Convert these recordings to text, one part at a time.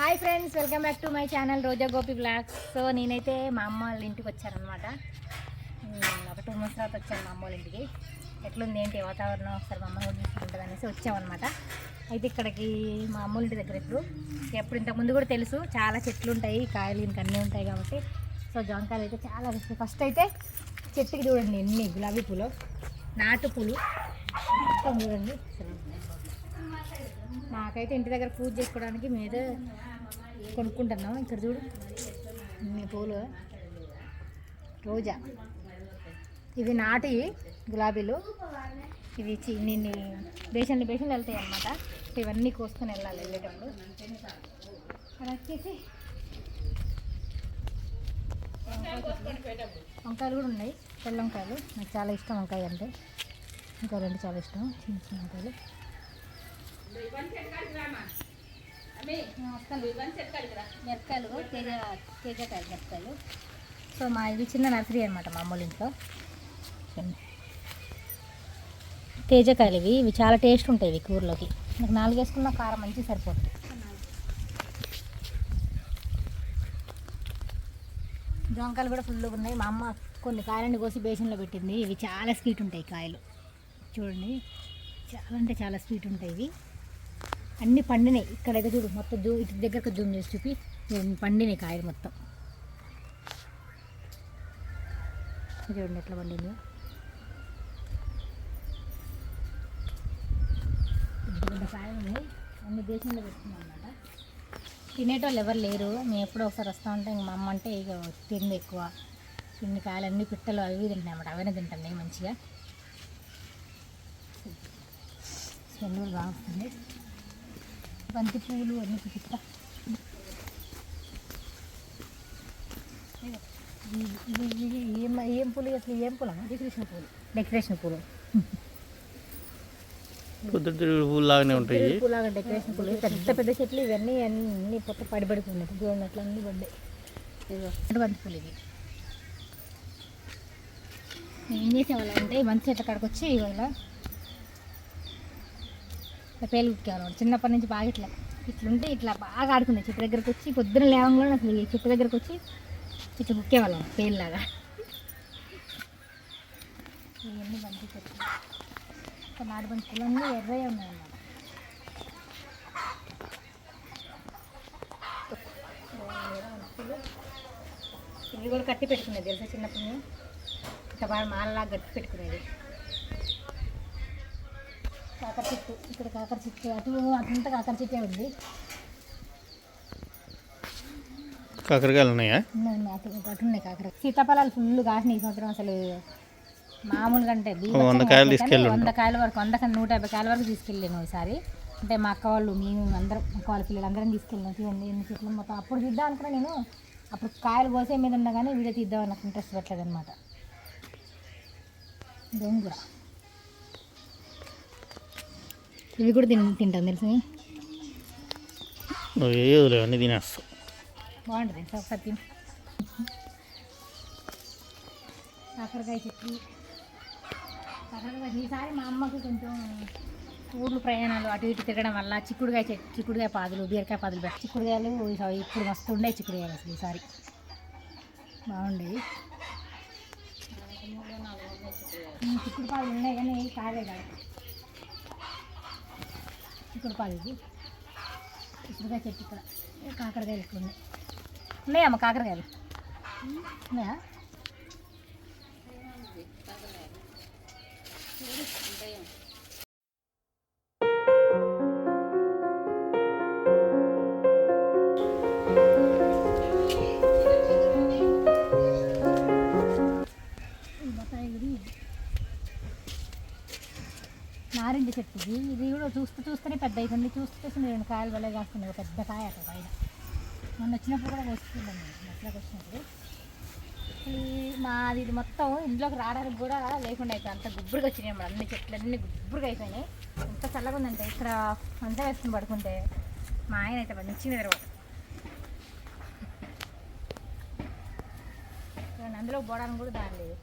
Hi friends welcome back to my channel Roja Gopi blogs so నేనైతే మా అమ్మ వాళ్ళ ఇంటికి వచ్చానమాట ఒక టూ మంత్స్ తర్వాత వచ్చాను మా అమ్మ వాళ్ళ ఇంటికి. ఎట్లుంది ఏంటి వాతావరణం? ఒకసారి మా అమ్మ కూడా చూసుకుంటుంది అనేసి వచ్చామన్నమాట. అయితే ఇక్కడికి మా అమ్మ ఇంటి దగ్గర ఇప్పుడు. ఎప్పుడు ఇంతకుముందు కూడా తెలుసు చాలా చెట్లు ఉంటాయి కాయలు ఇంకా అన్నీ ఉంటాయి కాబట్టి. సో జాంకాయలు అయితే చాలా ఇష్టం ఫస్ట్ అయితే చెట్టుకి చూడండి ఎన్ని గులాబీ పూలు. నాటు పూలు. మొత్తం చూడండి. నాకైతే ఇంటి దగ్గర పూజ చేసుకోవడానికి మీద కొనుక్కుంటున్నాం. ఇక్కడ చూడు మీ పూలు. రోజా. ఇవి నాటి గులాబీలు. ఇవి చిన్ని బేషన్లు బేషన్లు వెళ్తాయి అన్నమాట. ఇవన్నీ కోసుకొని వెళ్ళాలి వెళ్ళేటప్పుడు. అక్కడ వచ్చేసి వంకాయలు కూడా ఉన్నాయి. తెల్ల వంకాయలు. నాకు చాలా ఇష్టం వంకాయ అంటే. ఇంకా రెండు చాలా ఇష్టం. చిన్న చిన్న వంకాయలు. మిరకాయలు తేజ తేజకాయలు మిరకాయలు సో మా ఇది చిన్న నర్సరీ అనమాట మా అమ్మోళ్ళ ఇంట్లో తేజకాయలు ఇవి. ఇవి చాలా టేస్ట్ ఉంటాయి ఇవి కూరలోకి. నాకు నాలుగు వేసుకున్న కారం మంచి సరిపోతుంది. జొంకాయలు కూడా ఫుల్గా ఉన్నాయి. మా అమ్మ కొన్ని కాయలని కోసి బేసిన్లో పెట్టింది. ఇవి చాలా స్వీట్ ఉంటాయి కాయలు. చూడండి. చాలా అంటే చాలా స్వీట్ ఉంటాయి ఇవి. అన్నీ పండినాయి. ఇక్కడైతే చూడు మొత్తం జూ ఇటు దగ్గరకు జూమ్ చేసి చూపి పండినాయి కాయలు మొత్తం. చూడండి ఎట్లా పండిందో. పెద్ద కాయలు ఉన్నాయి. అన్ని దేశంలో పెట్టుకున్నాం అనమాట తినేటోళ్ళు ఎవరు లేరు. మేము ఎప్పుడో ఒకసారి వస్తూ ఉంటే ఇంక మా అమ్మ అంటే ఇక తింది ఎక్కువ. ఇన్ని కాయలు అన్ని పిట్టలు అవి తింటాయి అన్నమాట. అవన్నీ తింటాయి మంచిగా. స్మెల్ బాగుంటుంది బంతి పువ్వులు అన్ని ఇది ఏం ఏం పూలు అసలు? ఏం పూలు? డెకరేషన్ పూలు. డెకరేషన్ పూలు. పొద్దుతిరుగుడు పూలు లాగానే ఉంటాయి. పూలాగా డెకరేషన్ పూలు. పెద్ద పెద్ద చెట్లు ఇవన్నీ అన్ని పొత్త పడిపడిపోయినాయి చూడండి అట్లా అన్ని పడ్డాయి. బంతి పూలు ఇవి. ఏం చేసేవాళ్ళం అంటే బంతి చెట్ల కాడికి వచ్చి ఇవాళ ఇట్లా పేలు కుట్టేవాళ్ళం చిన్నప్పటి నుంచి బాగా ఇట్లా ఇట్లుంటే ఇట్లా బాగా ఆడుకునే చెట్టు దగ్గరకు వచ్చి పొద్దున లేవంగా అసలు చెట్టు దగ్గరకు వచ్చి ఇట్లా కుక్కేవాళ్ళం పేలులాగా. ఇవన్నీ బంతి చెట్లు. నాటు బంతి పూలు ఎర్రగా ఉన్నాయన్నమాట. ఇవి కూడా కట్టి పెట్టుకునేది తెలుసా చిన్నప్పుడు? మేము ఇట్లా బాగా మాలలాగా కట్టి పెట్టుకునేది. కాకర చెట్టు ఇక్కడ కాకర చెట్టు అటు అటుంతా కాకర చెట్టే ఉంది. కాకరకాయలు ఉన్నాయా. అటు ఉన్నాయి కాకర. సీతాఫలాలు ఫుల్ కాసినాయి ఈ సంవత్సరం అసలు. మామూలుగా అంటే వంద కాయలు తీసుకెళ్ళి వంద కాయల వరకు వంద కన్నా నూట యాభై కాయల వరకు తీసుకెళ్ళాను ఒకసారి అంటే మా అక్క వాళ్ళు మేము అందరం అక్క వాళ్ళ పిల్లలు అందరం తీసుకెళ్ళాం చూడండి ఎన్ని చెట్లు మొత్తం. అప్పుడు తీద్దాం అనుకున్నా నేను. అప్పుడు కాయలు కోసే మీద ఉన్నా కానీ వీడియో తీద్దాం నాకు ఇంట్రెస్ట్ పెట్టలేదు అనమాట గోంగూర ఇవి కూడా తిన్ తింటాం తెలుసు? నువ్వు అన్నీ తినేస్తావు. బాగుంటుంది సార్ ఒకసారి తిని. కాకరకాయ చెట్లు కాకరకాయ ఈసారి మా అమ్మకి కొంచెం ఊర్లు ప్రయాణాలు అటు ఇటు తిరగడం వల్ల చిక్కుడుకాయ చెట్టు చిక్కుడుకాయ పాదులు బీరకాయ పాదులు పెట్టి చిక్కుడుకాయలు ఇప్పుడు మస్తు ఉండే చిక్కుడుకాయలు అసలు ఈసారి. బాగుండేవి. చిక్కుడు పాదులు ఉన్నాయి కానీ కాయలే కాదు. చిక్కుడు పాదు ఇది చిక్కుడుకాయ చెట్టు ఇక్కడ. కాకరకాయలు ఇక్కడ ఉన్నాయి? ఉన్నాయమ్మ కాకరకాయలు. ఉన్నాయా? ఉంటాయా నారింజ చెట్టు ఇది ఇది కూడా చూస్తూ చూస్తూనే పెద్ద అవుతుంది. చూస్తూ చూస్తూనే రెండు కాయలు వల్ల కాస్తుంది ఒక పెద్ద కాయ అక్కడ పైన. మొన్న వచ్చినప్పుడు కూడా వస్తుందండి. అట్లా వచ్చినప్పుడు. మాది ఇది మొత్తం ఇంట్లోకి రావడానికి కూడా లేకుండా అయితే అంత గుబ్బురుగా వచ్చినాయి అన్నమాట అన్ని చెట్లు అన్ని గుబ్బురుగా అయిపోయినాయి. ఎంత చల్లగా ఉందంటే ఇక్కడ అంతా వేసుకుని పడుకుంటే మా ఆయన అయితే మంచిగా నిద్రపోతాడు చూడండి, అందులో పోవడానికి కూడా దారి లేదు.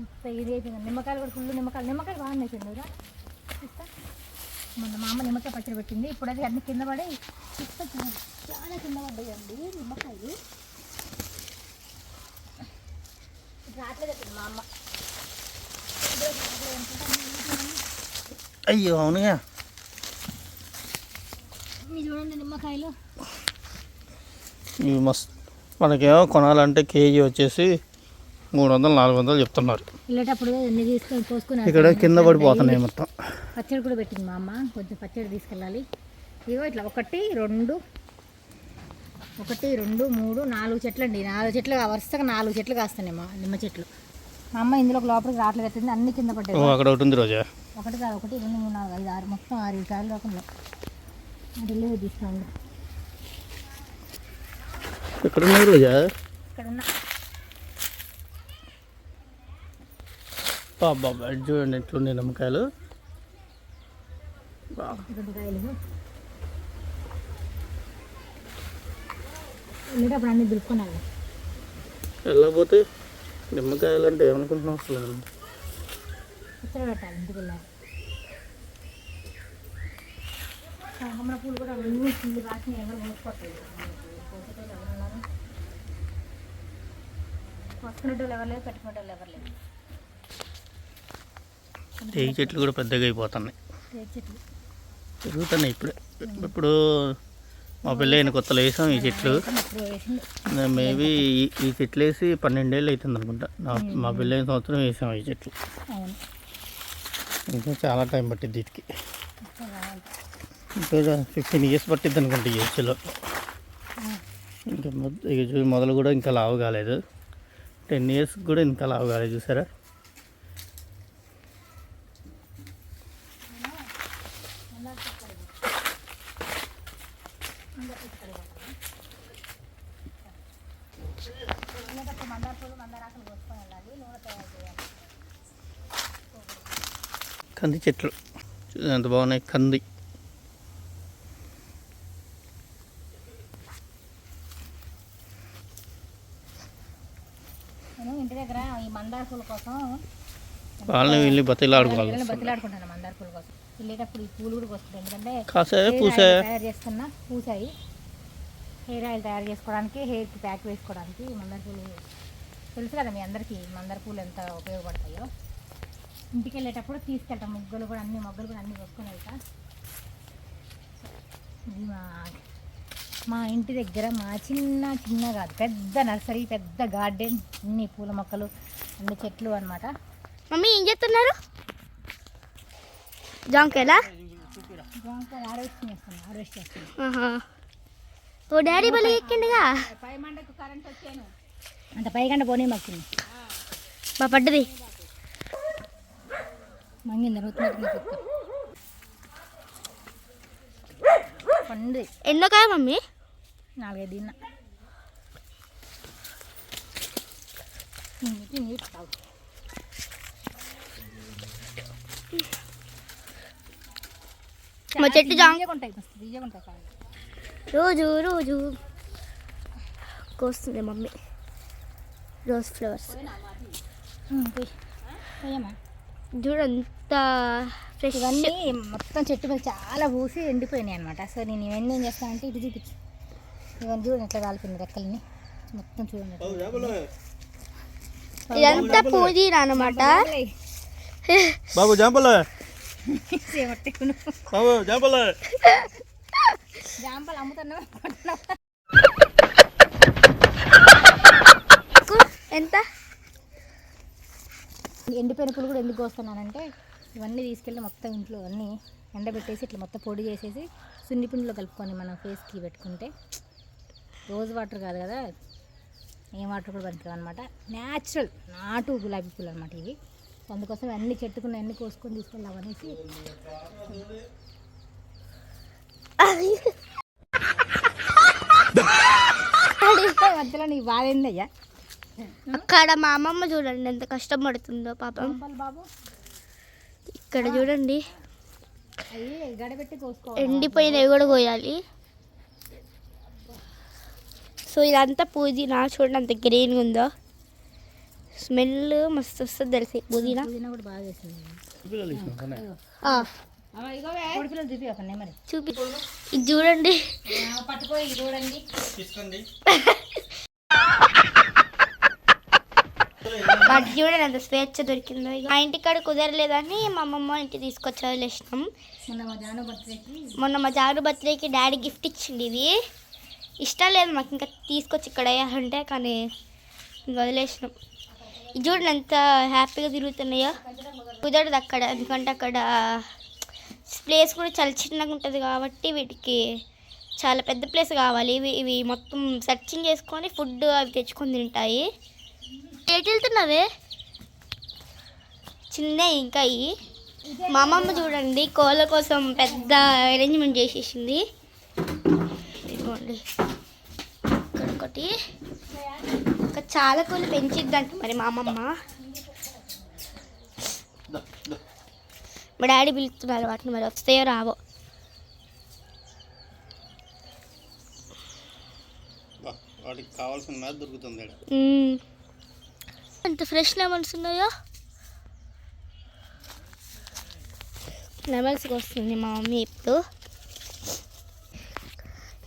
ఇంత ఇది అయిపోయింది. నిమ్మకాయలు కూడా ఫుల్ నిమ్మకాయలు. నిమ్మకాయలు బాగున్నాయి చూడరా మొన్న మా అమ్మ నిమ్మకాయ పచ్చడి పెట్టింది. ఇప్పుడు అది అన్ని కింద పడి ఇస్తా చూడండి. ఉండయండి నిమ్మకాయలు. రావట్లేదు మా అమ్మ. అయ్యో అవునుగా. చూడండి నిమ్మకాయలు. ఇవి మస్తు మనకేమో కొనాలంటే కేజీ వచ్చేసి మూడు వందలు నాలుగు వందలు చెప్తున్నారు. వెళ్ళేటప్పుడు ఎన్ని తీసుకొని పోసుకుని ఇక్కడ కింద పడిపోతున్నాయి మొత్తం. పచ్చడి కూడా పెట్టింది మా అమ్మ. కొంచెం పచ్చడి తీసుకెళ్ళాలి. ఇగో ఇట్లా ఒకటి రెండు ఒకటి రెండు మూడు నాలుగు చెట్లు అండి. నాలుగు చెట్లు వరుసగా నాలుగు చెట్లు కాస్తున్నాయి మా నిమ్మ చెట్లు. మా అమ్మ ఇందులో లోపలికి రావట్లేదు పెట్టింది అన్ని కింద పడ్డాయి. అక్కడ ఒకటి ఉంది రోజా. ఒకటి కాదు ఒకటి రెండు మూడు నాలుగు ఐదు ఆరు మొత్తం ఆరు కాయలు రాకుండా ఢిల్లీ తీసుకోండి. ఎక్కడ ఉన్నాయి రోజా? ఇక్కడ ఉన్న బాబా చూడండి ఎట్లున్నాయి నిమ్మకాయలు. వెళ్ళకపోతే నిమ్మకాయలు అంటే ఏమనుకుంటున్నావు అసలు? పూలు కూడా ఎవరు కొనుక్కునేటోళ్ళు ఎవరు లేదు తేగి చెట్లు కూడా పెద్దగా అయిపోతున్నాయి. టేకు పెరుగుతున్నాయి ఇప్పుడే. ఇప్పుడు మా పెళ్ళి అయిన కొత్తలో వేసాం ఈ చెట్లు. మేబీ ఈ చెట్లు వేసి పన్నెండేళ్ళు అవుతుంది అనుకుంటా. మా పెళ్ళి అయిన సంవత్సరం వేసాం ఈ చెట్లు. ఇంకా చాలా టైం పట్టింది వీటికి ఇంకా ఫిఫ్టీన్ ఇయర్స్ పట్టిద్ది అనుకుంటా ఈ చెట్లు. ఇంకా మొదలు కూడా ఇంకా లావు కాలేదు. టెన్ ఇయర్స్ కూడా ఇంకా లావు కాలేదు చూసారా? వెళ్ళేటప్పుడు మందార పూలు మందార ఆకులు కోసుకొని వెళ్ళాలి నూనె తయారు చేయాలి కంది చెట్లు. ఎంత బాగున్నాయి? కంది. నేను ఇంటి దగ్గర ఈ మందార పూల కోసం వాళ్ళని వీళ్ళని బతిలాడుకోవాలి. బతిలాడుకుంటాను మందార పూల కోసం. వెళ్ళేటప్పుడు ఈ పూలు కూడా కోసుకుంటాను ఎందుకంటే తయారు చేసుకున్నా పూసాయి. హెయిర్ ఆయిల్ తయారు చేసుకోవడానికి హెయిర్కి ప్యాక్ వేసుకోవడానికి మందార పూలు తెలుసు కదా మీ అందరికీ మందార పూలు ఎంత ఉపయోగపడతాయో. ఇంటికి వెళ్ళేటప్పుడు తీసుకెళ్తాం. ముగ్గులు కూడా అన్ని మొగ్గలు కూడా అన్ని కొట్టుకొని వెళ్తా. ఇది మా మా ఇంటి దగ్గర మా చిన్న చిన్న కాదు పెద్ద నర్సరీ పెద్ద గార్డెన్ అన్ని పూల మొక్కలు అన్ని చెట్లు అన్నమాట. మమ్మీ ఏం చేస్తున్నారు? జాంకాయలా జాంకాయలు హార్వెస్ట్ చేస్తాను హార్వెస్ట్ చేస్తాను ఆహా. ఓ డాడీ బలి ఎక్కిండిగా అంత పైకంట పోనీ మక్కింది బా పడ్డది మంగింది రుతున్నట్టు కుక్క పండు ఎన్నో కాయ మమ్మీ నాలుగైదు తిన్నా నీటి నీటి తాగు మా చెట్టు. రోజు రోజు. కోస్తుంది మమ్మీ. రోజ్ ఫ్లవర్స్ చూడంత ఫ్రెష్ ఇవన్నీ మొత్తం చెట్టు మీద చాలా పూసి ఎండిపోయినాయి అనమాట సో నేను ఇవన్నీ ఏం చేస్తానంటే ఇటు చూపించు. ఇవన్నీ చూడండి ఎట్లా కాలిపోయింది రెక్కల్ని మొత్తం చూడండి ఇదంతా పుదీనా అనమాట బాబు జాంపలే జాంపలే జాంపలు ఎంత? ఎండిపోయిన పులు కూడా ఎందుకు వస్తున్నానంటే ఇవన్నీ తీసుకెళ్ళి మొత్తం ఇంట్లో అన్నీ ఎండబెట్టేసి ఇట్లా మొత్తం పొడి చేసేసి సున్ని పిండిలో కలుపుకొని మనం ఫేస్కి పెట్టుకుంటే రోజు వాటర్ కాదు కదా ఏ వాటర్ కూడా పనికిరావు అనమాట న్యాచురల్ నాటు గులాబీ పూలు అనమాట ఇవి. అందుకోసం అన్ని చెట్టుకున్న అన్ని కోసుకొని తీసుకెళ్ళాం అనేసి మధ్యలో నీ బాధ ఏందయ్యా? అక్కడ మా అమ్మమ్మ చూడండి ఎంత కష్టపడుతుందో పాపం. పంపలు బాబు. ఇక్కడ చూడండి. ఎండిపోయినవి కూడా కోయాలి. సో ఇదంతా పుదీనా చూడండి అంత గ్రీన్గా ఉందో. స్మెల్ మస్తు వస్తుంది తెలిసి. పుదీనా? చూపి. ఇది చూడండి. వాటి చూడండి. ఎంత స్వేచ్ఛ దొరికిందో. మా ఇంటికాడ కుదరలేదని మా అమ్మమ్మ ఇంటికి తీసుకొచ్చి వదిలేసినాం మొన్న మా జాను బర్త్డేకి. మొన్న మా జాను బర్త్డేకి డాడీ గిఫ్ట్ ఇచ్చింది ఇది. ఇష్టం లేదు మాకు ఇంకా తీసుకొచ్చి ఇక్కడ వేయాలంటే కానీ ఇంక వదిలేసినాం. చూడండి ఎంత హ్యాపీగా తిరుగుతున్నాయో. కుదరదు అక్కడ ఎందుకంటే అక్కడ ప్లేస్ కూడా చాలా చిన్నగా ఉంటుంది కాబట్టి వీటికి చాలా పెద్ద ప్లేస్ కావాలి. ఇవి ఇవి మొత్తం సెర్చింగ్ చేసుకొని ఫుడ్ అవి తెచ్చుకొని తింటాయి. ఎటు వెళ్తున్నావే? చిన్న ఇంకా ఇవి మా అమ్మమ్మ చూడండి కోళ్ళ కోసం పెద్ద అరేంజ్మెంట్ చేసేసింది. ఇదిగోండి. ఇక్కడ ఒకటి. చాలా కోళ్ళు పెంచిద్దంట మరి మా అమ్మమ్మ. మా డాడీ పిలుస్తున్నారు వాటిని మరి వస్తాయో రావో. వాటికి కావాల్సిన మేత దొరుకుతుంది. ఎంత ఫ్రెష్ లెమన్స్ ఉన్నాయో? లెమన్స్కి వస్తుంది మా మమ్మీ ఇప్పుడు.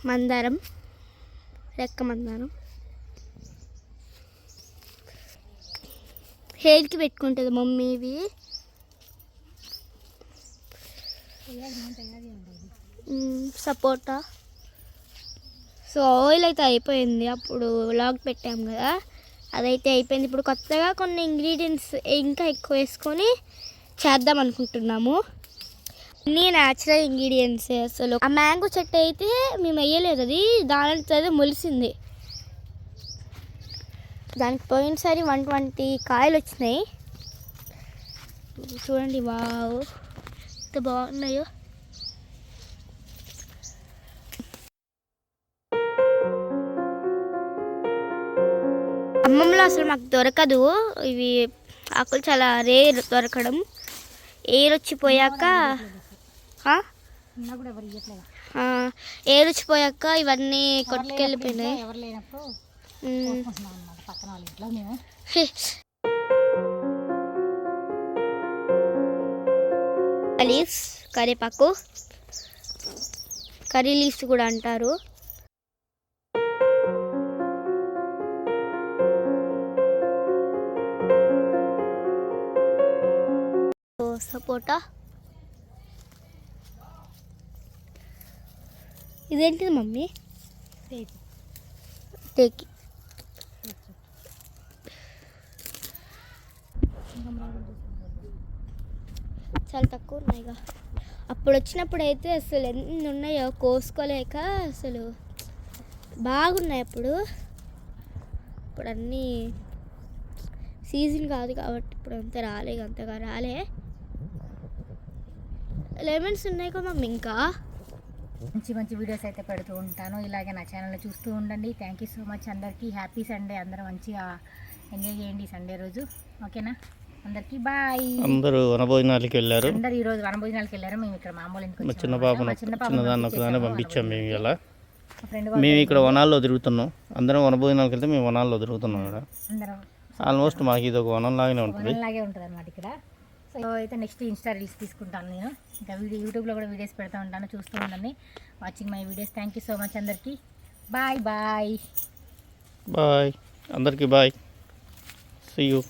మందారం రెక్క మందారం. హెయిర్కి పెట్టుకుంటుంది మమ్మీ ఇవి సపోటా. సో ఆయిల్ అయితే అయిపోయింది. అప్పుడు లాగ్ పెట్టాము కదా. అదైతే అయిపోయింది. ఇప్పుడు కొత్తగా కొన్ని ఇంగ్రీడియంట్స్ ఇంకా ఎక్కువ వేసుకొని చేద్దాం అనుకుంటున్నాము. అన్నీ న్యాచురల్ ఇంగ్రీడియంట్స్ అసలు ఆ మ్యాంగో చెట్టు అయితే మేము వేయలేదు. అది దానితో అదే మొలిసింది. దానికి పోయినసారి వన్ ట్వంటీ కాయలు వచ్చినాయి చూడండి వావ్. ఎంత బాగున్నాయో. అమ్మమ్మలో అసలు మాకు దొరకదు. ఇవి ఆకులు చాలా రేర్ దొరకడం. ఏరు వచ్చిపోయాక ఏరు వచ్చిపోయాక ఇవన్నీ కొట్టుకెళ్ళిపోయినాయి. పక్కన వాళ్ళ ఇంట్లో మేము. లీవ్స్ కరివేపాకు కర్రీ లీవ్స్ కూడా అంటారు సపోటా ఇదేంటిది మమ్మీ. టేకి చాలా తక్కువ ఉన్నాయిగా అప్పుడు వచ్చినప్పుడు అయితే అసలు ఎన్ని ఉన్నాయో కోసుకోలేక అసలు బాగున్నాయి అప్పుడు. ఇప్పుడు అన్నీ సీజన్ కాదు కాబట్టి ఇప్పుడు అంత రాలే అంతగా రాలే. లెమన్స్ ఉన్నాయి కదా మమ్మీ ఇంకా? మంచి మంచి వీడియోస్ అయితే పెడుతూ ఉంటాను. ఇలాగే నా ఛానల్లో చూస్తూ ఉండండి. థ్యాంక్ యూ సో మచ్ అందరికీ. హ్యాపీ సండే అందరూ మంచిగా ఎంజాయ్ చేయండి సండే రోజు. ఓకేనా అందరికీ బాయ్. అందరూ వనభోజనాలకి వెళ్ళారు. అందరు ఈ రోజు వనభోజనాలకు వెళ్ళారు. మేము ఇక్కడ మామూలు మా చిన్న. పాపను చిన్నదాన్ని ఒకదాన్ని పంపించాం మేము ఇలా. మేము ఇక్కడ వనాల్లో తిరుగుతున్నాం. అందరం వనభోజనాలకు వెళ్తే మేము వనాల్లో తిరుగుతున్నాం ఇక్కడ. ఆల్మోస్ట్ మాకు ఇది ఒక వనం లాగానే ఉంటుంది. వనలాగే ఉంటుంది అనమాట ఇక్కడ. సో అయితే నెక్స్ట్ ఇన్స్టా రీల్స్ తీసుకుంటాను నేను. ఇంకా వీడియో యూట్యూబ్లో కూడా వీడియోస్ పెడతా ఉంటాను చూస్తూ ఉండండి. Watching my videos thank you so much అందరికీ. బాయ్ బాయ్ బాయ్ అందరికీ బాయ్ సీ యూ